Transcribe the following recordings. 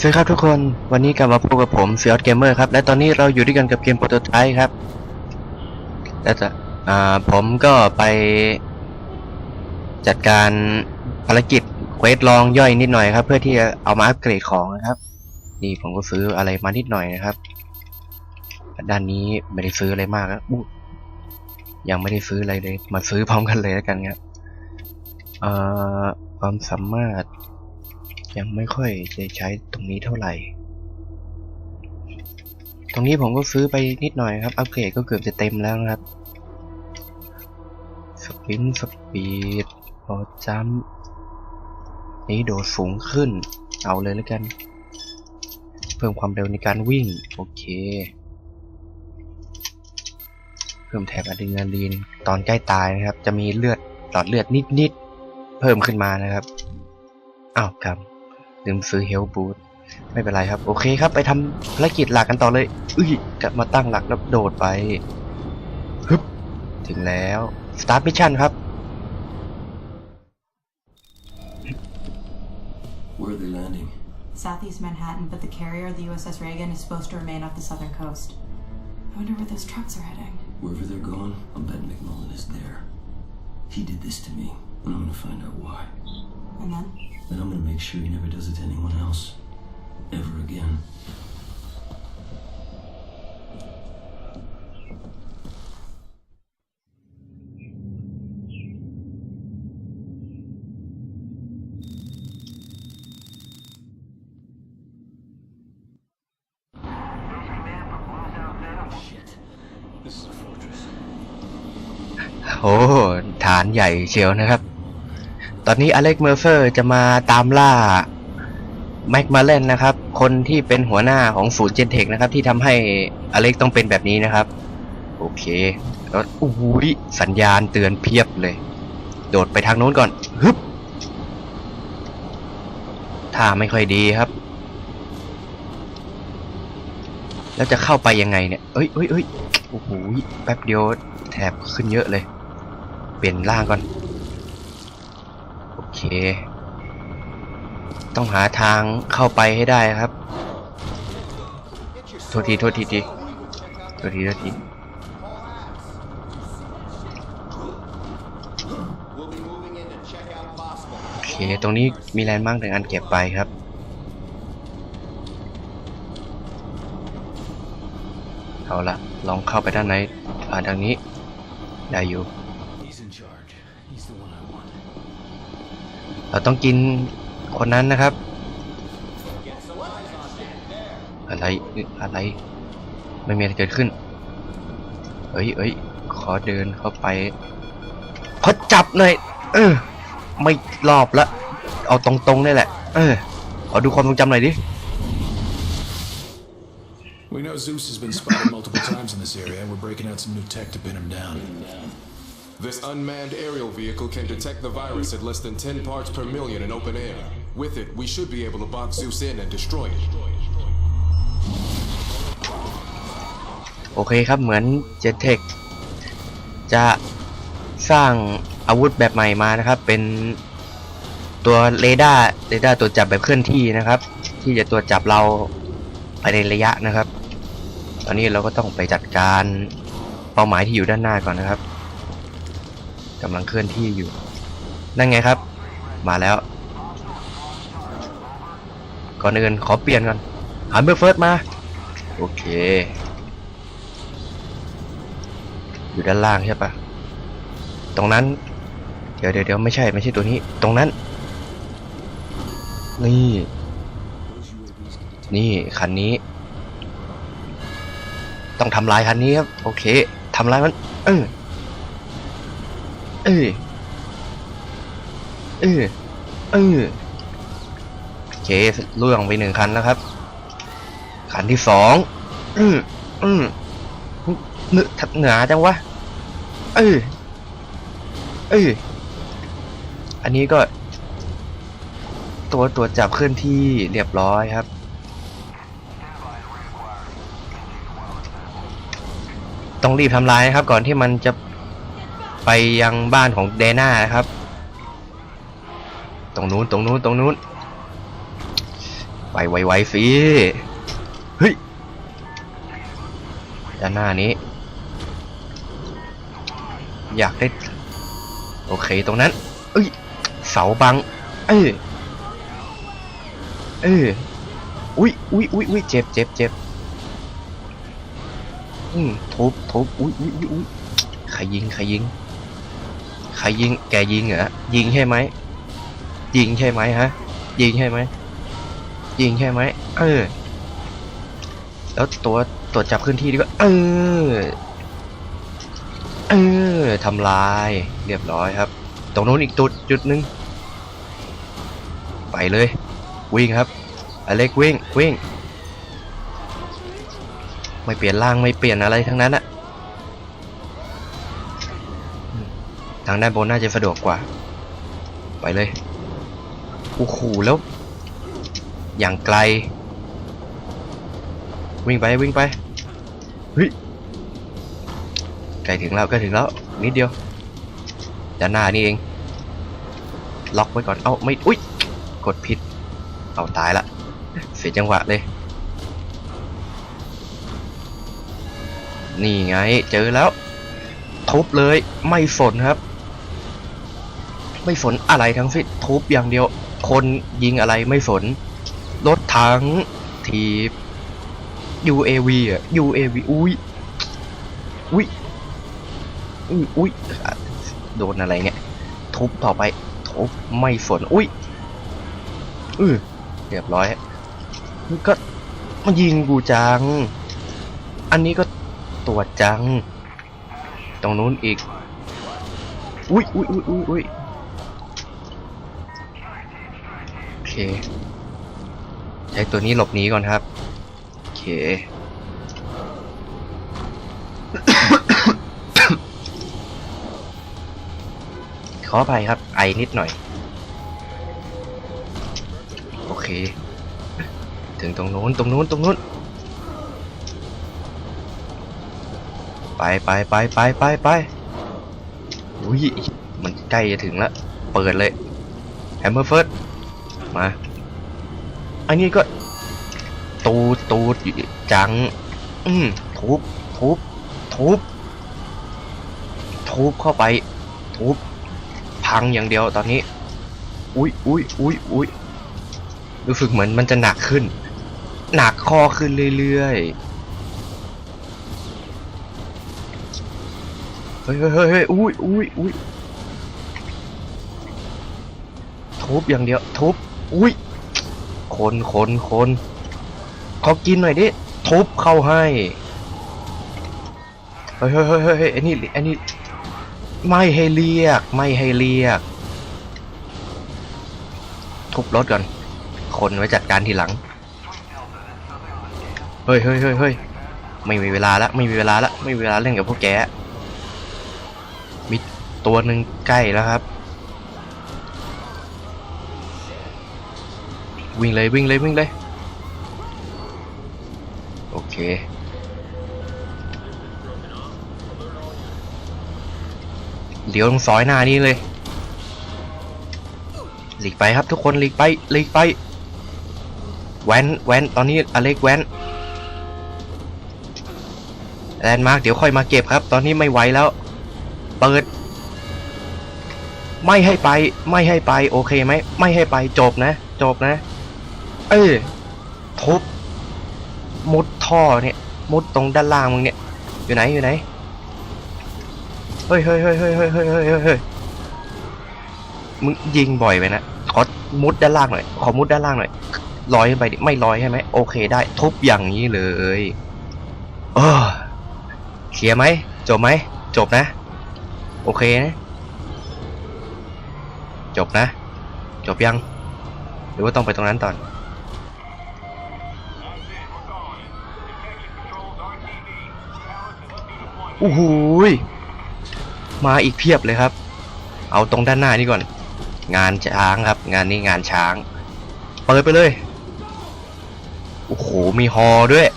สวัสดีครับทุกคนวันนี้กลับมาพบกับผมเซียร์เกมเมอร์ครับและตอนนี้เราอยู่ด้วยกันกับเกมโปรโตไทป์ครับและจะอ่าผมก็ไปจัดการภารกิจเควสลองย่อยนิดหน่อยครับ เพื่อที่จะเอามาอัปเกรดของนะครับ นี่ผมก็ซื้ออะไรมานิดหน่อยนะครับ ด้านนี้ไม่ได้ซื้ออะไรมากนะยังไม่ได้ซื้ออะไรเลย มาซื้อพร้อมกันเลยแล้วกันครับเอ่อความสามารถ ยังไม่ค่อยจะใช้ตรงนี้เท่าไหร่ ตรงนี้ผมก็ซื้อไปนิดหน่อยครับ อัปเกรดก็เกือบจะเต็มแล้วครับ สปินสปีดพอจัมนี่โดดสูงขึ้น เอาเลยแล้วกัน เพิ่มความเร็วในการวิ่ง โอเค เพิ่มแถบอะดรีนาลีน ตอนใกล้ตายนะครับ จะมีเลือดหลอดเลือดนิดๆ เพิ่มขึ้นมานะครับ อ้าวครับ ลืมซื้อเฮลบูทไม่เป็นไรครับ โอเคครับ ไปทำภารกิจหลักกันต่อเลยอุ้ยกลับมาตั้งหลักแล้วโดดไปฮึบถึงแล้ว start mission ครับ Where are they landing? Southeast Manhattan, but the carrier, the USS Reagan, is supposed to remain off the southern coast. I wonder where those trucks are heading. Wherever they're going, I'll bet McMullen is there. He did this to me, and I'm gonna find out why. And then? Then I'm gonna make sure he never does it to anyone else. Ever again. Shit. This is a fortress. โอ้ ฐานใหญ่เชียวนะครับ ตอนนี้อเล็กเมอร์เฟอร์จะมาตามล่าแม็กมาเลนนะครับ คนที่เป็นหัวหน้าของศูนย์เจนเทคนะครับ ที่ทำให้อเล็กต้องเป็นแบบนี้นะครับ โอเคแล้วอุ้ยสัญญาณเตือนเพียบเลย โดดไปทางโน้นก่อนฮึบท่าไม่ค่อยดีครับ แล้วจะเข้าไปยังไงเนี่ย เอ้ยเอ้ยเอ้ยโอ้โหแป๊บเดียวแถบขึ้นเยอะเลย เปลี่ยนร่างก่อน ต้องหาทางเข้าไปให้ได้ครับ โทษทีโทษทีทีโทษทีโทษทีโอเค ตรงนี้มีแลนด์มาร์กหนึ่งอันเก็บไปครับเอาละลองเข้าไปด้านในผ่านทางนี้ ได้อยู่ He's in charge. He's the one I want. เรา ต้องกินคนนั้นนะครับ อะไรอะไร ไม่มีอะไรเกิดขึ้น เอ้ยเอ้ยขอเดินเข้าไปขอจับหน่อยเออ ไม่รอบละ เอาตรงๆนี่แหละ เออขอดูความทรงจำหน่อยดิ We know Zeus has been spotted multiple times in this area, and we're breaking out some new tech to pin him down. This unmanned aerial vehicle can detect the virus at less than 10 parts per million in open air. With it, we should be able to box Zeus in and destroy it. โอเคครับ เหมือนเจเทคจะสร้างอาวุธแบบใหม่มานะครับ เป็นตัวเรดาร์เรดาร์ตรวจับแบบเคลื่อนที่นะครับ ที่จะตรวจจับเราภายในระยะนะครับ ตอนนี้เราก็ต้องไปจัดการเป้าหมายที่อยู่ด้านหน้าก่อนนะครับ กำลังเคลื่อนที่อยู่ นั่นไงครับ มาแล้ว ก่อนอื่นขอเปลี่ยนก่อนหันเบอร์เฟิร์สมา โอเค อยู่ด้านล่างใช่ปะตรงนั้น เดี๋ยวเดี๋ยวเดี๋ยวไม่ใช่ไม่ใช่ตัวนี้ ตรงนั้น นี่ นี่คันนี้ ต้องทำลายคันนี้ครับ โอเคทำลายมัน เออ เออ เออ เออโอเคล่วงไปหนึ่งคันแล้วครับ คันที่สองอืมอืมเหนือเหนือจังวะ เออ เออ อันนี้ก็ ตัวตัวจับเคลื่อนที่เรียบร้อยครับต้องรีบทำลายนะครับ ก่อนที่มันจะ ไปยังบ้านของเดน่านะครับ ตรงนู้นตรงนู้นตรงนู้น ไปไวๆสิเฮ้ยด้านหน้านี้ อยากได้ โอเคตรงนั้น เอ้ย เสาบัง เออเอออุ้ยอุ้ยอุ้ยอุ้ยเจ็บเจ็บเจ็บอืมทุบทุบอุ้ยอุ้ยอุ้ยอุ้ยใครยิง ใครยิง ใครยิงแกยิงเหรอยิงใช่ไหมยิงใช่ไหมฮะ ยิงใช่ไหมยิงใช่ไหมเออ แล้วตัวตรวจจับพื้นที่ดีกว่า เออ เออทำลายเรียบร้อยครับ ตรงนู้นอีกจุดจุดหนึ่งไปเลย วิ่งครับอเล็กวิ่งวิ่ง ไม่เปลี่ยนร่างไม่เปลี่ยนอะไรทั้งนั้นอะ ทางด้านบนน่าจะสะดวกกว่า ไปเลยโอ้โหแล้ว อย่างไกล วิ่งไปวิ่งไปเฮ้ยใกล้ถึงแล้วใกล้ถึงแล้วนิดเดียวด้านหน้านี่เอง ล็อกไว้ก่อนเอ้าไม่อุ้ยกดผิด เอาตายละ เสียจังหวะเลย นี่ไง เจอแล้ว ทุบเลยไม่ฝนครับ ไม่ฝนอะไรทั้งสิ้นทุบอย่างเดียว คนยิงอะไรไม่ฝนรถถังทีบ UAV อะ UAV อุ้ยอุ้ยอุ้ยอุ้ยโดนอะไรเนี่ย ทุบต่อไป ทุบไม่ฝนอุ้ยอือเรียบร้อยก็มันยิงกูจัง อันนี้ก็ตรวจจัง ตรงนู้นอีก อุ้ยอุ้ยอุ้ยอุ้ยอุ้ยโอ เคใช้ตัวนี้หลบหนีก่อนครับ โอเค ขออภัยครับ ไอนิดหน่อย โอเค ถึงตรงนู้น ตรงนู้น ตรงนู้น ไปไปไปไปไปไปอุ้ย มันใกล้จะถึงแล้ว เปิดเลยแฮมเมอร์เฟิร์ส มา อันนี้ก็ ตูดตูดจัง อืมทุบทุบทุบทุบเข้าไป ทุบพังอย่างเดียวตอนนี้ อุ้ยอุ้ยอุ้ยอุ้ยรู้สึกเหมือนมันจะหนักขึ้น หนักคอขึ้นเรื่อยๆ เฮ้ยเฮ้ยเฮ้ยเฮ้ยอุ้ยอุ้ยอุ้ยทุบอย่างเดียวทุบ อุ้ยคนคนคนขอกินหน่อยดิ ทุบเข้าให้ เฮ้ยเฮ้ยเฮ้ยเฮ้ยอันนี้อันนี้ไม่ให้เรียก ไม่ให้เรียก ทุบรถก่อน คนไว้จัดการทีหลัง เฮ้ยเฮ้ยเฮ้ยเฮ้ยไม่มีเวลาละไม่มีเวลาละไม่มีเวลาเล่นกับพวกแกมีตัวหนึ่งใกล้แล้วครับ วิ่งเลยวิ่งเลยวิ่งเลย โอเคเดี๋ยวตรงซอยหน้านี้เลย หลีกไปครับทุกคนหลีกไปหลีกไป แวนแวนตอนนี้อเล็กแวนแลนด์มาร์กเดี๋ยวค่อยมาเก็บครับ ตอนนี้ไม่ไหวแล้ว เปิด ไม่ให้ไป ไม่ให้ไป โอเคไหม ไม่ให้ไป จบนะ จบนะ เออทุบมุดท่อเนี่ยมุดตรงด้านล่างมึงเนี่ย อยู่ไหนอยู่ไหนเฮ้ยเฮ้ยเฮ้ยเฮ้ยเฮ้ยเฮ้ยเฮ้ยเฮ้ยเฮ้ยมึงยิงบ่อยไปนะขอมุดด้านล่างหน่อยขอมุดด้านล่างหน่อยลอยขึ้นไปดิไม่ลอยใช่ไหมโอเคได้ทุบอย่างนี้เลยเออเคลียร์ไหมจบไหมจบนะ โอเคนะจบนะ จบยัง หรือว่าต้องไปตรงนั้นตอน อ้โหยมาอีกเพียบเลยครับ เอาตรงด้านหน้านี่ก่อน งานช้างครับ งานนี้งานช้าง เปิดไปเลย โอ้โห มีฮอด้วย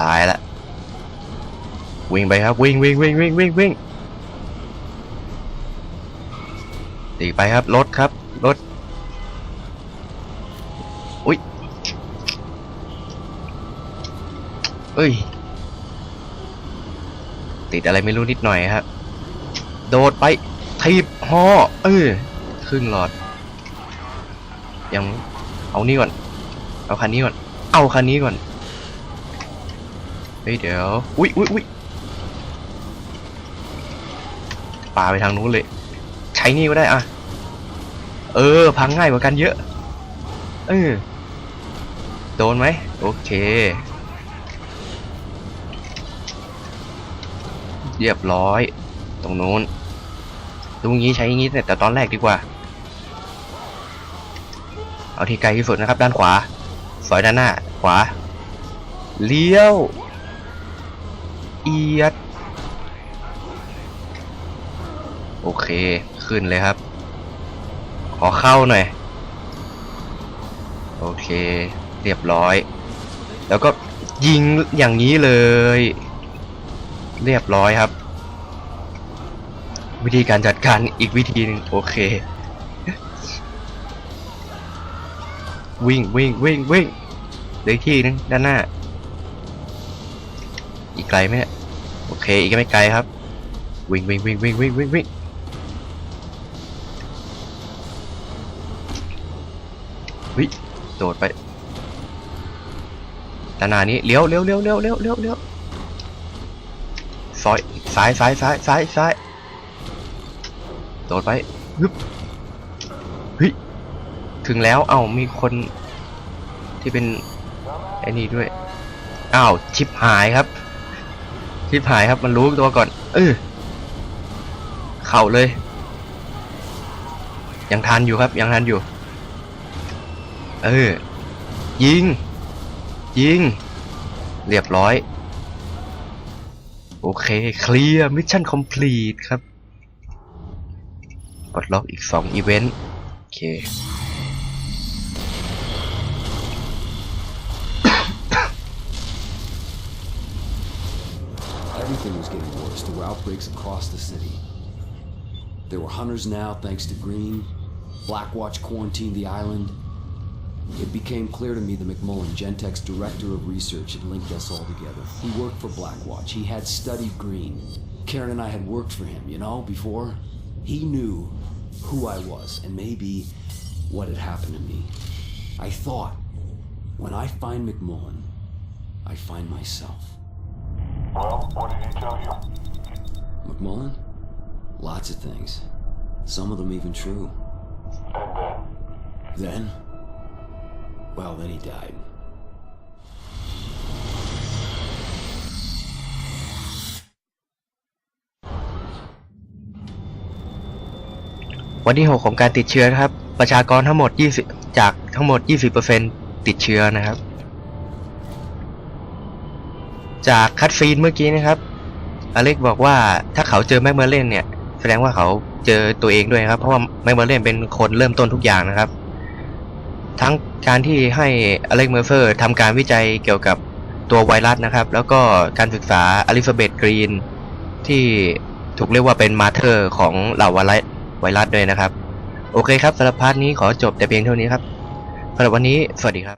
ตายละ วิ่งไปครับ วิ่งวิ่งวิ่งวิ่งวิ่งวิ่งตีไปครับ รถครับ รถ อุ้ยเอ้ย ติดอะไรไม่รู้นิดหน่อยครับ โดดไปทีบฮอเออครึ่งหลอด ยังเอานี่ก่อน เอาคันนี้ก่อน เอาคันนี้ก่อน เฮ้ยเดี๋ยว อุ้ยอุ้ยอุ้ยป่าไปทางนู้นเลย ใช้นี่ก็ได้อะเออ พังง่ายกว่ากันเยอะ เออ โดนไหม โอเค รียบร้อย ตรงนู้นตรงนี้ใช้งี้แต่ตอนแรกดีกว่า เอาที่ไกลที่สุดนะครับ ด้านขวา สอยด้านหน้า ขวา เลี้ยว เอียด โอเค ขึ้นเลยครับ ขอเข้าหน่อย โอเค เรียบร้อย แล้วก็ยิงอย่างนี้เลย เรียบร้อยครับ วิธีการจัดการอีกวิธีหนึงโอเค วิ่งวิ่งวิ่งวิ่งเลยที่นึงด้านหน้า อีกไกลไหมเนี่ยโอเค อีกไม่ไกลครับ วิ่งวิ่งวิ่งวิ่งวิ่งวิ่งวิ่งวิโดดไปด้านหน้านี้เลี้ยวเลี้ยวเลี้ยวเลี้ยวเลี้ยวเลี้ยวเลี้ยว ซอยซ้ายซ้ายซ้ายซ้ายซ้ายโดดไปฮึบเฮ้ยถึงแล้ว เอ้ามีคนที่เป็นไอ้นี่ด้วยอ้าวชิปหายครับ ชิปหายครับมันรู้ตัวก่อน เออเข่าเลย ยังทันอยู่ครับ ยังทันอยู่ เออยิง ยิง เรียบร้อย โอเค เคลียร์มิชชั่นคอมพลีทครับปลดล็อกอีก2อีเวนต์โอเค It became clear to me that McMullen, Gentek's director of research, had linked us all together. He worked for Blackwatch. He had studied Green. Karen and I had worked for him, you know, before. He knew who I was and maybe what had happened to me. I thought, when I find McMullen, I find myself. Well, what did he tell you? McMullen? Lots of things. Some of them even true. And then? Then? Well, then he died. วันที่ 6 ของการติดเชื้อนะครับ ประชากรทั้งหมด 20 จากทั้งหมด 20%ติดเชื้อนะครับ จากคัดซีนเมื่อกี้นะครับ อเล็กบอกว่าถ้าเขาเจอแม็กเมอร์เลนเนี่ย แสดงว่าเขาเจอตัวเองด้วยครับ เพราะว่าแม็กเมอร์เลนเป็นคนเริ่มต้นทุกอย่างนะครับ ทั้งการที่ให้อเล็กเมอร์เฟอร์ทำการวิจัยเกี่ยวกับตัวไวรัสนะครับ แล้วก็การศึกษาอลิฟาเบตกรีนที่ถูกเรียกว่าเป็นมาเธอร์ของเหล่าไวรัสไวรัสด้วยนะครับ โอเคครับสำหรับพาร์ทนี้ขอจบแต่เพียงเท่านี้ครับสำหรับวันนี้สวัสดีครับ